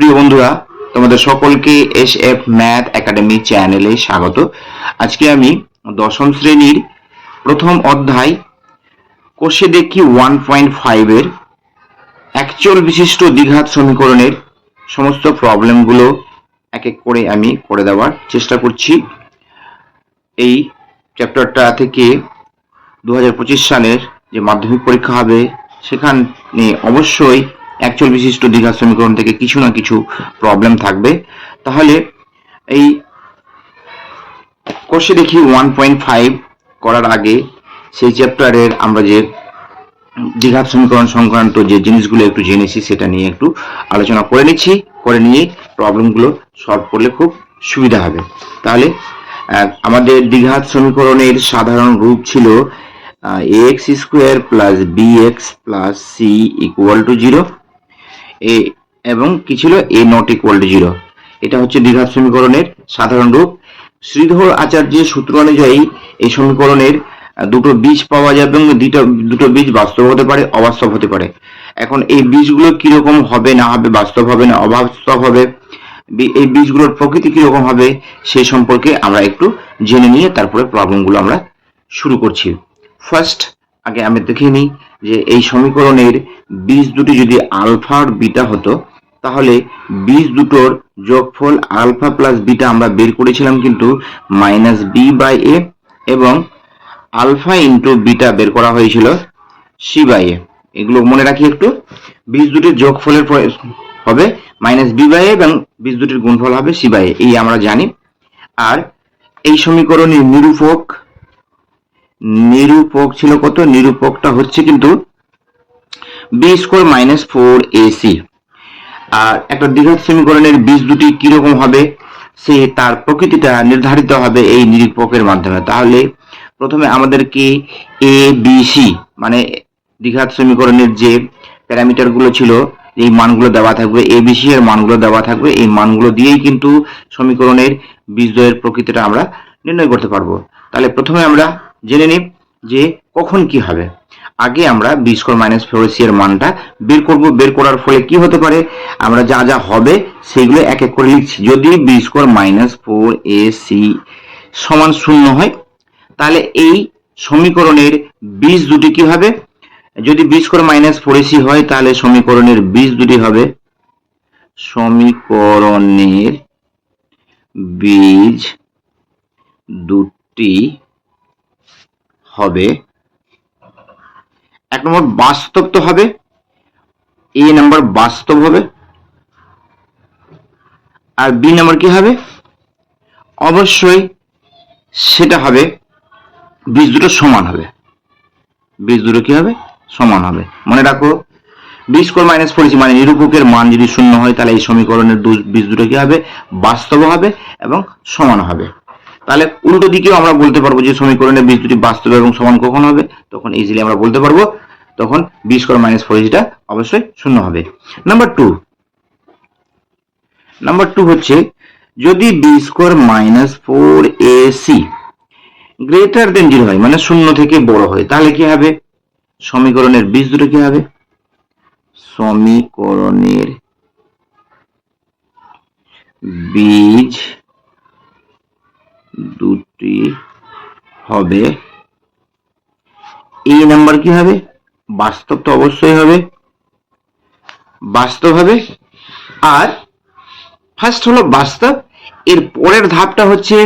প্রিয় বন্ধুরা, তোমাদের সকলকে এস এফ ম্যাথ একাডেমি চ্যানেলে স্বাগত। আজকে আমি দশম শ্রেণির প্রথম অধ্যায় কোষে দেখি ওয়ান পয়েন্ট ফাইভের অ্যাকচুয়াল বিশিষ্ট দ্বিঘাত সমীকরণের সমস্ত প্রবলেমগুলো এক এক করে আমি করে দেওয়ার চেষ্টা করছি। এই চ্যাপ্টারটা থেকে দু হাজার পঁচিশ সালের যে মাধ্যমিক পরীক্ষা হবে, সেখানে অবশ্যই অ্যাকচুয়াল বিশিষ্ট দ্বিঘাত সমীকরণ থেকে কিছু না কিছু প্রবলেম থাকবে। তাহলে এই কোর্সে দেখি ওয়ান পয়েন্ট ফাইভ করার আগে সেই চ্যাপ্টারের আমরা যে দ্বিঘাত সমীকরণ সংক্রান্ত যে জিনিসগুলো একটু জেনেছি সেটা নিয়ে একটু আলোচনা করে নিচ্ছি, করে নিয়ে প্রবলেমগুলো সলভ করলে খুব সুবিধা হবে। তাহলে আমাদের দ্বিঘাত সমীকরণের সাধারণ রূপ ছিল x square plus b x plus c equal to zero a এবং কি ছিল? A not equal to zero এটা হচ্ছে দ্বিঘাত সমীকরণের সাধারণ রূপ। শ্রীধর আচার্যের সূত্র অনুযায়ী এই সমীকরণের দুটো বীজ পাওয়া যাবে এবং দুটো দুটো বীজ বাস্তব হতে পারে, অবাস্তব হতে পারে। এখন এই বীজগুলো কীরকম হবে, না হবে, বাস্তব হবে, না অবাস্তব হবে? এই বীজগুলোর প্রকৃতি কীরকম হবে সেই সম্পর্কে আমরা একটু জেনে নিয়ে তারপরে প্রবলেমগুলো আমরা শুরু করছি। ফার্স্ট আগে আমি দেখে নিই যে এই সমীকরণের বীজ দুটি যদি আলফা আর বিটা হতো, তাহলে বীজ দুটোর যোগফল আলফা প্লাস বিটা আমরা বের করেছিলাম কিন্তু মাইনাস বি বাই এ এবং আলফা ইন্টু বিটা বের করা হয়েছিল সি বাই এ এগুলো মনে রাখি একটু। বীজ দুটির যোগফলের হবে মাইনাস বি বাই এ এবং বীজ দুটির গুণফল হবে সি বাই এ এই আমরা জানি। আর এই সমীকরণের নিরূপক নিরূপক ছিল কত? নিরূপকটা হচ্ছে কিন্তু b square minus four AC আর একটা দ্বিঘাত সমীকরণের বীজ দুটি কীরকম হবে? সে তার প্রকৃতিটা নির্ধারিত হবে এই নিরূপকের মাধ্যমে। তাহলে প্রথমে আমাদেরকে এ বি সি মানে দ্বিঘাত সমীকরণের যে প্যারামিটারগুলো ছিল, এই মানগুলো দেওয়া থাকবে। এ বি সি এর মানগুলো দেওয়া থাকবে। এই মানগুলো দিয়েই কিন্তু সমীকরণের বীজদ্বয়ের প্রকৃতিটা আমরা নির্ণয় করতে পারব। তাহলে প্রথমে আমরা জেনে নিই যে কখন কি হবে। আগে আমরা বি স্কোয়ার মাইনাস ফোর এর মানটা বের করব। বের করার ফলে কি হতে পারে? আমরা যা যা হবে সেগুলো এক এক করে লিখছি। যদি b square minus four a c সমান শূন্য হয়, তাহলে এই সমীকরণের বীজ দুটি কি হবে? যদি b square minus four AC হয়, তাহলে সমীকরণের বীজ দুটি হবে। সমীকরণের বীজ দুটি হবে। এক নম্বর বাস্তব তো হবে। এ নাম্বার বাস্তব হবে। আর বি নাম্বার কি হবে? অবশ্যই সেটা হবে, বীজ দুটো সমান হবে। বীজ দুটো কি হবে? সমান হবে। মনে রাখো, বি স্কোয়ার মাইনাস ফোর মানে নিরূপকের মান যদি শূন্য হয়, তাহলে এই সমীকরণের বীজ দুটো কি হবে? বাস্তব হবে এবং সমান হবে। তাহলে উল্টো দিকেও আমরা বলতে পারব যে সমীকরণের বীজ দুটি বাস্তব এবং সমান কখন হবে? তখন ইজিলি আমরা বলতে পারব, তখন বি স্কোয়ার মাইনাস ফোর এটা অবশ্যই শূন্য হবে। নাম্বার টু নাম্বার টু হচ্ছে, যদি b square minus four a c greater than zero হয় মানে শূন্য থেকে বড় হয়, তাহলে কি হবে? সমীকরণের বীজ দুটো কি হবে? সমীকরণের বীজ দুটি হবে। এই নাম্বার কি হবে? বাস্তব তো অবশ্যই হবে। বাস্তব হবে। আর ফার্স্ট হলো বাস্তব। এর পরের ধাপটা হচ্ছে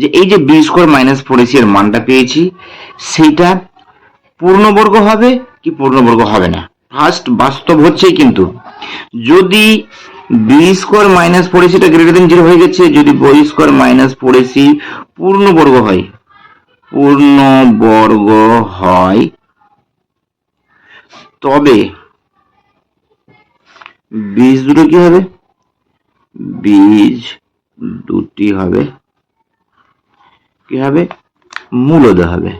যে এই যে b square minus four AC এর মানটা পেয়েছি, সেইটা পূর্ণবর্গ হবে কি পূর্ণবর্গ হবে না? ফার্স্ট বাস্তব হচ্ছেই কিন্তু। যদি বি মাইনাস ফোর এসিটা গ্রেটার দেন জিরো হয়ে গেছে, যদি বই স্কোয়ার মাইনাস ফোর এসি পূর্ণবর্গ হয় পূর্ণবর্গ হয়, তবে বীজ দুটো কি হবে? বীজ দুটি হবে, কি হবে? মূলদ হবে।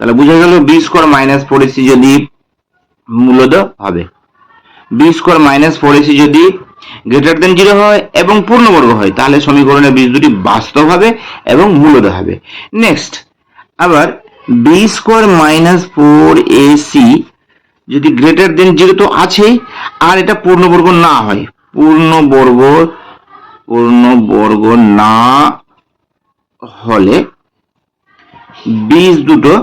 তাহলে বোঝা গেল বি স্কোয়ার মাইনাস এসি যদি মূলদ হবে। B square minus four AC যদি গ্রেটার দেন জিরো হয় এবং পূর্ণবর্গ হয়, তাহলে সমীকরণের বীজ দুটি বাস্তব হবে এবং মূলদ হবে। নেক্সট আবার b square minus four AC যদি গ্রেটার দেন জিরো তো আছেই আর এটা পূর্ণবর্গ না হয়, পূর্ণবর্গ পূর্ণবর্গ না হলে বীজ দুটো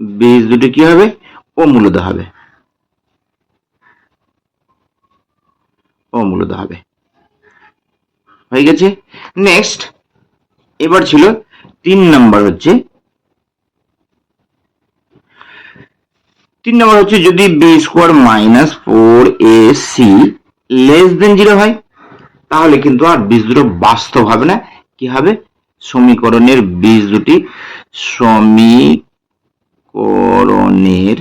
বীজ দুটো কি হবে? অমূলদ হবে। অমূলদ হবে। হয়ে গেছে। নেক্সট এবার ছিল তিন নাম্বার হচ্ছে, তিন নম্বর হচ্ছে যদি b square minus four a c less than zero হয়, তাহলে কিন্তু আর বীজ দুটো বাস্তব হবে না। কি হবে? সমীকরণের বীজ দুটি সমীকরণের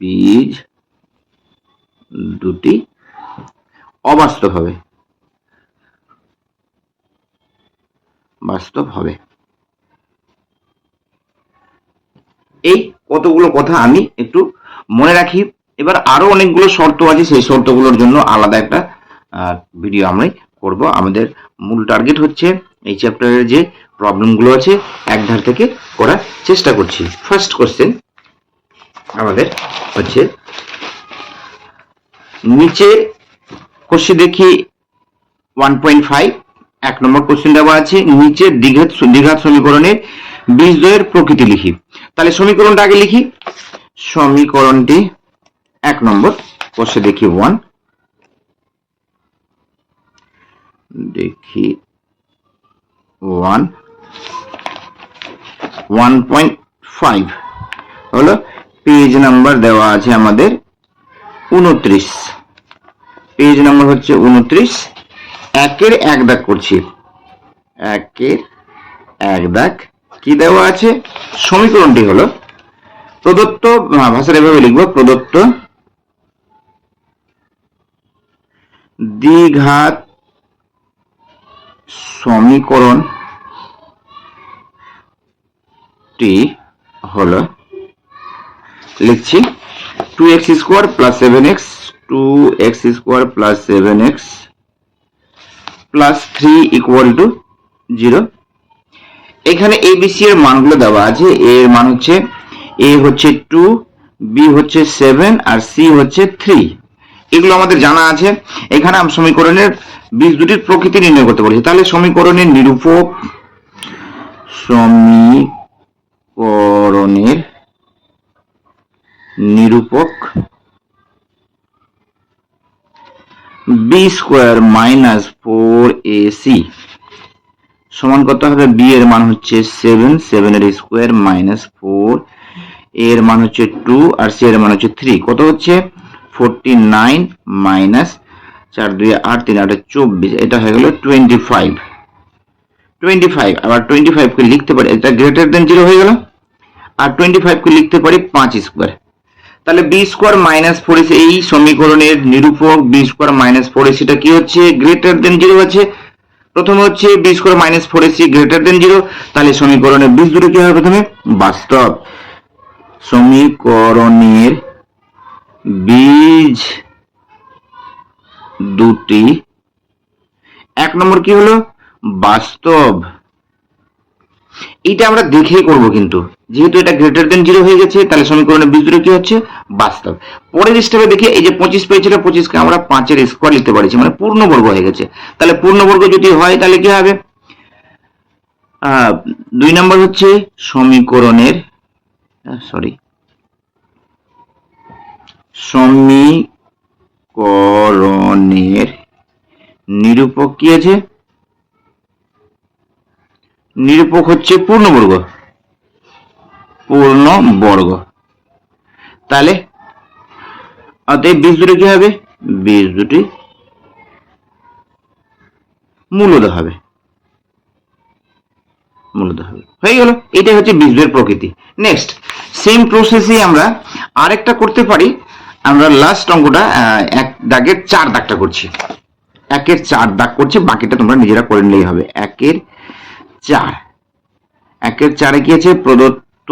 বীজ দুটি অবাস্তব হবে। বাস্তব হবে। এই কতগুলো কথা আমি একটু মনে রাখি। এবার আরও অনেকগুলো শর্ত আছে, সেই শর্তগুলোর জন্য আলাদা একটা ভিডিও আমরা করব। আমাদের মূল টার্গেট হচ্ছে এই চ্যাপ্টারের যে প্রবলেমগুলো আছে এক থেকে করার চেষ্টা করছি। ফার্স্ট কোশ্চেন আমাদের হচ্ছে, নিচে কোশ্চেন দেখি ওয়ান পয়েন্ট ফাইভ এক নম্বর কোশ্চেন আছে নিচের দ্বিঘাত দ্বিঘাত সমীকরণের বীজদ্বয়ের প্রকৃতি লিখি। তাহলে সমীকরণটা আগে লিখি। সমীকরণটি এক নম্বর কোশ্চেন দেখি ওয়ান দেখি ওয়ান ওয়ান পয়েন্ট ফাইভ হলো পেজ নাম্বার দেওয়া আছে আমাদের উনত্রিশ। পেজ নাম্বার হচ্ছে উনত্রিশ। একের এক দাগ করছি। একের এক দাগ কি দেওয়া আছে? সমীকরণটি হলো প্রদত্ত ভাষাটা এভাবে লিখব, প্রদত্ত দ্বিঘাত সমীকরণ টি হলো, লিখছি two x square plus seven x two x square plus seven x plus three equal to zero এখানে এবিসি এর মানগুলো দেওয়া আছে। এ এর মান হচ্ছে এ হচ্ছে টু বি হচ্ছে সেভেন আর সি হচ্ছে থ্রি এগুলো আমাদের জানা আছে। এখানে আমি সমীকরণের বীজ দুটির প্রকৃতি নির্ণয় করতে বলেছি। তাহলে সমীকরণের নিরূপক সমীকরণের নিরূপক b square minus four a c সমান কত হবে? বি এর মান হচ্ছে সেভেন সেভেন এর স্কোয়ার মাইনাস ফোর এর মান হচ্ছে টু আর সি এর মান হচ্ছে থ্রি কত হচ্ছে? ফোরটি নাইন মাইনাস চার দুই আট তিন আট চব্বিশ। এটা হয়ে গেল টোয়েন্টি ফাইভ টোয়েন্টি ফাইভ আবার টোয়েন্টি ফাইভকে লিখতে পারি, এটা গ্রেটার দেন জিরো হয়ে গেল, আর টোয়েন্টি ফাইভকে লিখতে পারি পাঁচ স্কোয়ার তাহলে বি স্কোয়ার মাইনাস ফোর এই সমীকরণের নিরূপক বি স্কোয়ার মাইনাস ফোর এসিটা কি হচ্ছে? গ্রেটার দেন জিরো আছে। প্রথমে হচ্ছে b square minus four greater than zero তাহলে সমীকরণের বীজ দুটো কি হবে প্রথমে? বাস্তব। সমীকরণের বীজ দুটি। এক নম্বর কি হলো? বাস্তব। এটা আমরা দেখেই করব কিন্তু। যেহেতু এটা গ্রেটার দেন জিরো হয়ে গেছে, তাহলে সমীকরণের বীজ দুটো কি হচ্ছে? বাস্তব। পরের স্টেপে দেখি, এই যে পঁচিশ পেয়েছিল, পঁচিশকে আমরা পাঁচের স্কোয়ার লিখতে পারছি মানে পূর্ণবর্গ হয়ে গেছে। তাহলে পূর্ণবর্গ যদি হয়, তাহলে কি হবে? দুই নম্বর হচ্ছে সমীকরণের সরি সমীকরণের নিরূপক কি আছে? নিরূপক হচ্ছে পূর্ণবর্গ। পূর্ণ বর্গ তাহলে, অতএব বীজ দুটি কি হবে? বীজ দুটি মূলদ হবে। মূলত হবে। হয়ে গেল। এটাই হচ্ছে বীজের প্রকৃতি। নেক্সট সেম প্রসেসে আমরা আরেকটা করতে পারি। আমরা লাস্ট অঙ্কটা এক দাগের চার দাগটা করছি। একের চার দাগ করছি, বাকিটা তোমরা নিজেরা করে নিলেই হবে। একের চার। একের চারে কি আছে? প্রদত্ত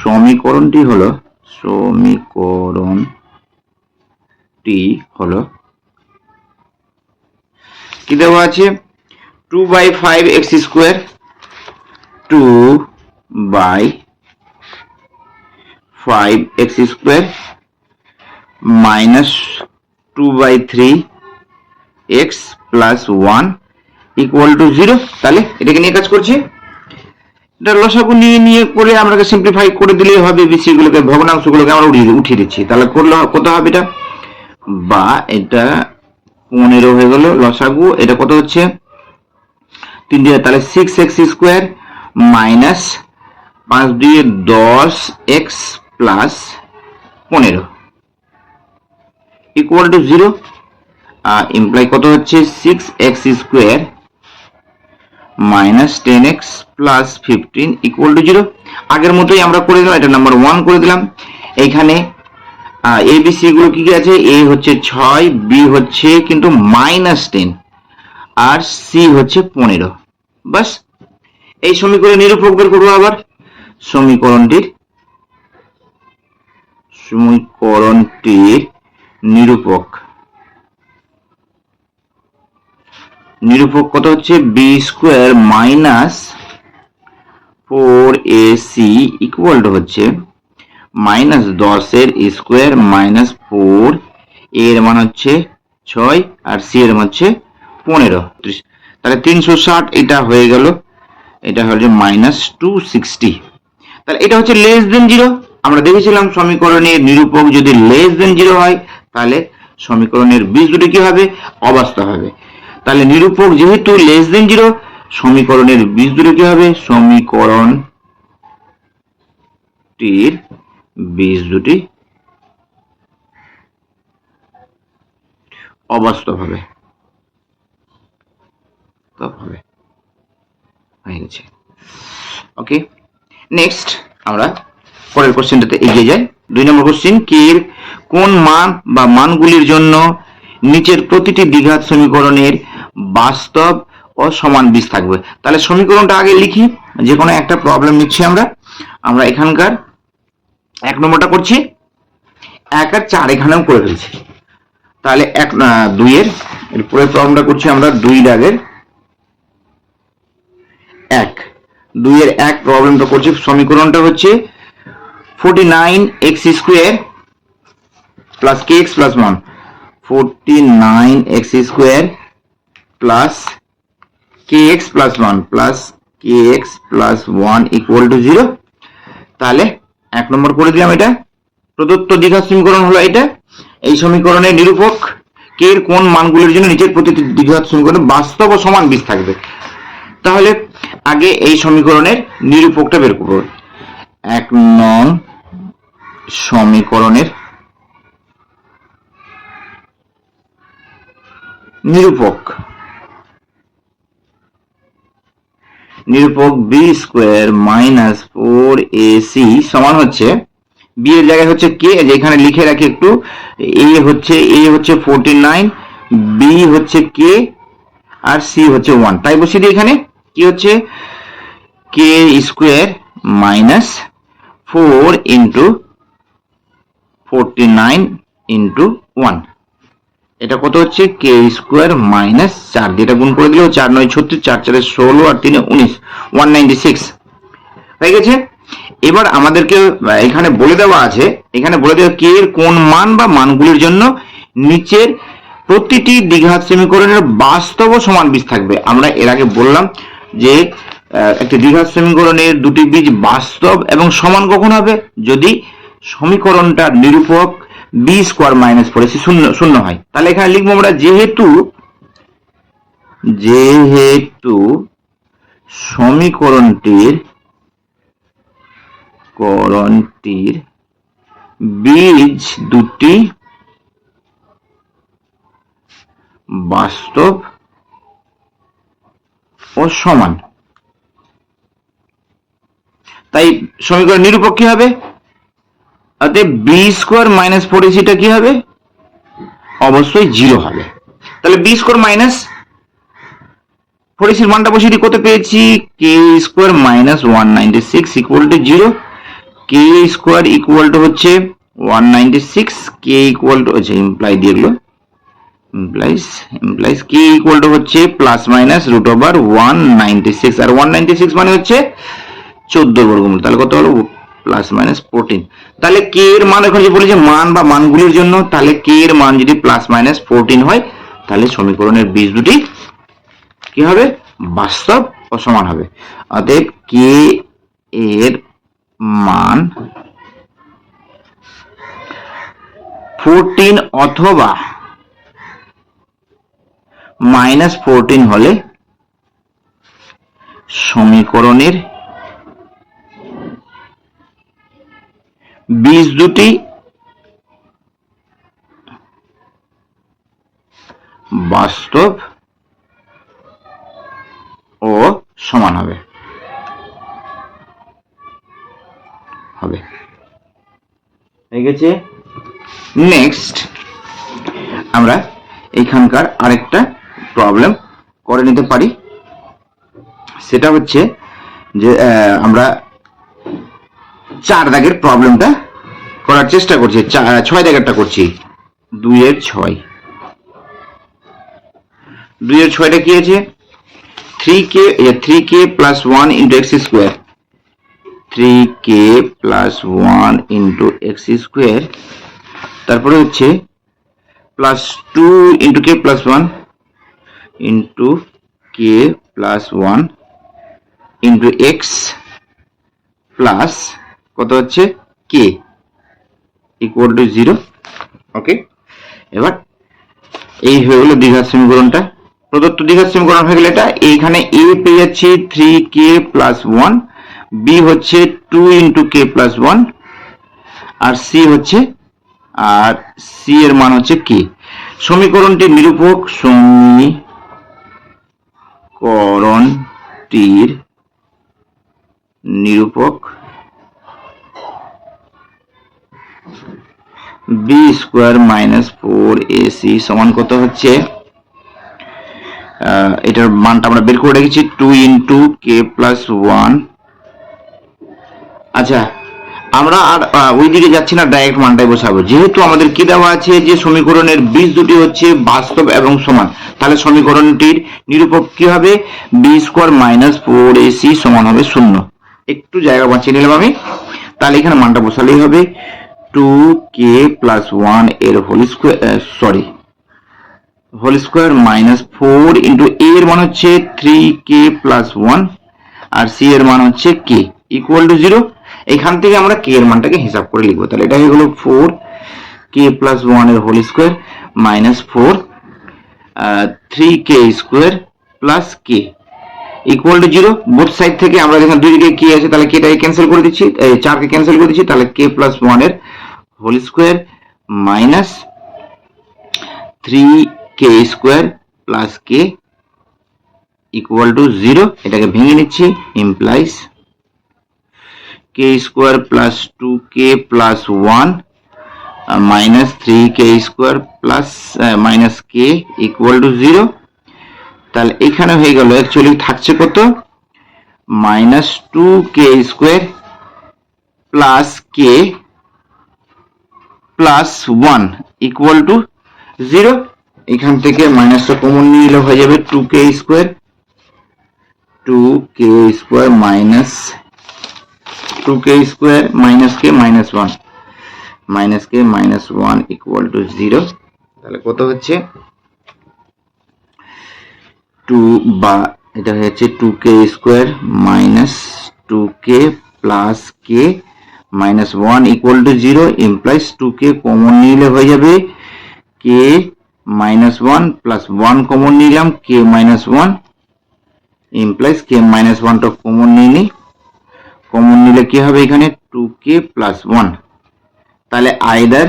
সমীকরণটি হলো সমীকরণটি হলো কি দেওয়া আছে? Two by five x square two by five x square minus two by three x plus one equal to zero তাহলে এটাকে নিয়ে কাজ করছি। এটা লসাগু নিয়ে নিয়ে করে আমরা সিম্পলিফাই করে দিলেই হবে বিসি গুলোকে, ভগ্নাংশগুলোকে আমরা উঠিয়ে উঠিয়ে দিচ্ছি। তাহলে করলে কত হবে এটা? বা এটা পনেরো হয়ে গেল লসাগু। এটা কত হচ্ছে? তিন দিয়ে তাহলে সিক্স এক্স স্কোয়ার মাইনাস পাঁচ দিয়ে দশ এক্স প্লাস পনেরো। ইকুয়াল টু জিরো ইমপ্লাই কত হচ্ছে? Six x square minus ten x plus fifteen equal to zero আগের মতোই আমরা করে দিলাম, এটা নাম্বার ওয়ান করে দিলাম। এইখানে এ বি সি গুলো কি কি আছে? এ হচ্ছে ছয় বি হচ্ছে কিন্তু মাইনাস টেন আর সি হচ্ছে পনেরো। বাস এই সমীকরণ নিরূপক বের করব আবার। সমীকরণটির সমীকরণটির নিরূপক। নিরূপক কত হচ্ছে b square minus four a c equal to হচ্ছে মাইনাস দশের স্কোয়ার মাইনাস ফোর এর মান হচ্ছে ছয় আর সি এর মান হচ্ছে পনেরো। তাহলে তিনশো ষাট এটা হয়ে গেল, এটা হচ্ছে মাইনাস টু সিক্সটি তাহলে এটা হচ্ছে লেস দেন জিরো আমরা দেখেছিলাম সমীকরণের নিরূপক যদি লেস দেন জিরো হয়, তাহলে সমীকরণের বীজ দুটি কি হবে? অবাস্তব হবে। তাহলে নিরূপক যেহেতু লেস দেন জিরো সমীকরণের বীজ দুটি কি হবে? সমীকরণটির বীজ দুটি অবাস্তব হবে। ওকে নেক্সট আমরা পরের কোশ্চেনটাতে এগিয়ে যাই। দুই নম্বর কোশ্চেন কে কোন মান বা মানগুলির জন্য নিচের প্রতিটি দ্বিঘাত সমীকরণের বাস্তব ও সমান বীজ থাকবে। তাহলে সমীকরণটা আগে লিখি যে কোনো একটা প্রবলেম নিচ্ছি আমরা। আমরা এখানকার এক নম্বরটা করছি। এক আর চার এখানেও করে ফেলছি। তাহলে এক দুইয়ের এরপরে প্রবলেমটা করছি আমরা দুই দাগের এক। দুইয়ের এক প্রবলেমটা করছি, সমীকরণটা হচ্ছে forty nine x square plus k x plus one forty nine x square plus k x plus one plus k x plus one equal to zero তাহলে এক নম্বর করে দিলাম এটা। প্রদত্ত দ্বিঘাত সমীকরণ হলো এটা। এই সমীকরণের নিরূপক কে এর কোন মানগুলির জন্য নিচের প্রতিটি দ্বিঘাত সমীকরণে বাস্তব ও সমান বীজ থাকবে। তাহলে আগে এই সমীকরণের নিরূপকটা বের করব। এক নং সমীকরণের নিরূপক। নিরূপক b square minus four a c সমান হচ্ছে বি এর জায়গায় হচ্ছে কে যেখানে লিখে রাখি একটু এ হচ্ছে এ হচ্ছে ফোরটি নাইন বি হচ্ছে কে আর সি হচ্ছে ওয়ান তাই বসিয়ে দিই এখানে কি হচ্ছে k square minus four into forty nine into one এটা কত হচ্ছে? কে স্কোয়ার মাইনাস চার। যেটা গুণ করে দিলেও চার নয়, ছত্রিশ, চার চারে ষোলো আর তিনে উনিশ ওয়ান নাইনটি সিক্স হয়ে গেছে? এবার আমাদেরকে এখানে বলে দেওয়া আছে, এখানে বলে দেওয়া কে এর কোন মান বা মানগুলির জন্য নিচের প্রতিটি দ্বিঘাত সমীকরণের বাস্তব সমান বীজ থাকবে। আমরা এর আগে বললাম যে একটি দ্বিঘাত সমীকরণের দুটি বীজ বাস্তব এবং সমান কখন হবে? যদি সমীকরণটা নিরূপক বি স্কোয়ার মাইনাস ফোর শূন্য শূন্য হয়। তাহলে এখানে লিখব আমরা যেহেতু যেহেতু সমীকরণটির, করণটির বীজ দুটি বাস্তব ও সমান। তাই সমীকরণ নিরূপক হবে? অতএব বি স্কোয়ার মাইনাস ফোর এসিটা কি হবে? অবশ্যই জিরো হবে। তাহলে বি স্কোয়ার মাইনাস ফোর এসির মানটা বসিয়ে দিই, কত পেয়েছি? K square minus one ninety six equal to zero k square equal to হচ্ছে one ninety six k equal to আচ্ছা ইমপ্লাই দিয়ে এগুলো ইমপ্লাইজ ইমপ্লাইজ কি ইকুয়াল টু হচ্ছে plus minus root over one ninety six আর one ninety six মানে হচ্ছে চোদ্দ বর্গমূল। তাহলে কত হলো? প্লাস মাইনাস ফোরটিন তাহলে কে এর মান এখন যে বলি যে মান বা মানগুলির জন্য, তাহলে কে এর মান যদি প্লাস মাইনাস ফোরটিন হয়, তাহলে সমীকরণের বীজ দুটি কি হবে? বাস্তব ও সমান হবে। অতএব কে এর মান ফোরটিন অথবা মাইনাস ফোরটিন হলে সমীকরণের বীজ দুটি, বাস্তব ও সমান হবে। হবে। হয়ে গেছে। নেক্সট আমরা এইখানকার আরেকটা প্রবলেম করে নিতে পারি। সেটা হচ্ছে যে আমরা চার দাগের প্রবলেমটা করার চেষ্টা করছি। ছয় দাগেরটা করছি। দুইয়ের ছয়। দুইয়ের ছয়টা কি আছে? Three k three k plus one into x square three k plus one into x square তারপরে হচ্ছে plus two into k plus one into k plus one into x plus কত হচ্ছে? K equal to zero okay এবার এই হয়ে গেল দ্বিঘাত সমীকরণটা। প্রদত্ত দ্বিঘাত সমীকরণ হয়ে গেলে এটা, এইখানে এ পেয়ে যাচ্ছে three k plus one b হচ্ছে two into k plus one আর সি হচ্ছে, আর সি এর মান হচ্ছে কে সমীকরণটি নিরূপক সমীকরণটির নিরূপক b square minus four AC সমান কত হচ্ছে? এটার মানটা আমরা বের করে রেখেছি two into k plus one আচ্ছা আমরা আর ওই দিকে যাচ্ছি না ডাইরেক্ট মানটাই বসাবো। যেহেতু আমাদের কি দেওয়া আছে যে সমীকরণের বীজ দুটি হচ্ছে বাস্তব এবং সমান, তাহলে সমীকরণটির নিরূপক কি হবে? B square minus four AC সমান হবে শূন্য। একটু জায়গা বাঁচিয়ে নিলাম আমি। তাহলে এখানে মানটা বসালেই হবে। টু কে প্লাস ওয়ানের whole square sorry whole square minus four into a এর মান হচ্ছে থ্রি কে প্লাস ওয়ান আর সি এর মান হচ্ছে কে ইকুয়াল টু জিরো এখান থেকে আমরা কে এর মানটাকে হিসাব করে লিখব। তাহলে এটা হয়ে গেল ফোর কে প্লাস ওয়ানের whole square minus four three k square plus k equal to zero both side থেকে আমরা যখন দুই দিকে কে আছে, তাহলে কেটাকে ক্যান্সেল করে দিচ্ছি চারকে ক্যান্সেল করে দিচ্ছি, তাহলে কে প্লাস ওয়ানের whole square minus three k square plus k equal to zero এটাকে ভেঙে নিচ্ছি implies k square plus two k plus one minus three k square plus minus k equal to zero তাহলে এখানে হয়ে গেল actually থাকছে কত? Minus two k square plus k plus one equal to zero এখান থেকে মাইনাসটা কমন নিলে হয়ে যাবে two k square two k square minus two k square minus k minus one minus k minus one equal to zero তাহলে কত হচ্ছে? Two বা এটা হচ্ছে two k square minus two k plus k minus one equal to zero implies two k common নিলে হয়ে যাবে k minus one plus one common নিলাম k minus one implies k minus ওয়ানটা কমন নিয়ে নিই কমন নিলে কি হবে এখানে? টু কে প্লাস ওয়ান তাহলে either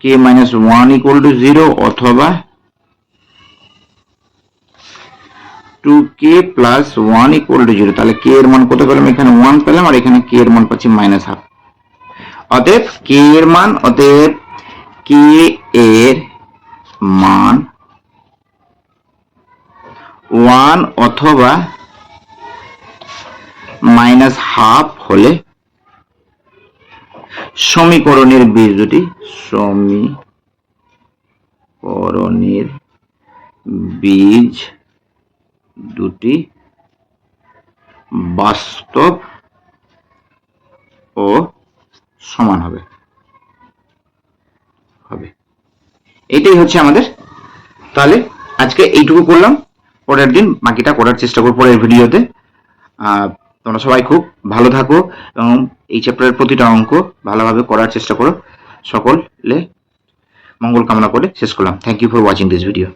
k minus one equal to zero অথবা two k plus one equal to zero তাহলে কে এর মান কত পেলাম? এখানে ওয়ান পেলাম আর এখানে কে এর মান পাচ্ছি মাইনাস হাফ অতএব কে এর মান, অতএব কে এর মান ওয়ান অথবা মাইনাস হাফ হলে সমীকরণের বীজ দুটি সমীকরণের বীজ দুটি বাস্তব ও সমান হবে। হবে। এটাই হচ্ছে আমাদের। তাহলে আজকে এইটুকু করলাম। পরের দিন বাকিটা করার চেষ্টা করব পরের ভিডিওতে। তোমরা সবাই খুব ভালো থাকো এবং এই চ্যাপ্টারের প্রতিটা অঙ্ক ভালোভাবে করার চেষ্টা করো। সকলে মঙ্গল কামনা করে শেষ করলাম। Thank you for watching this video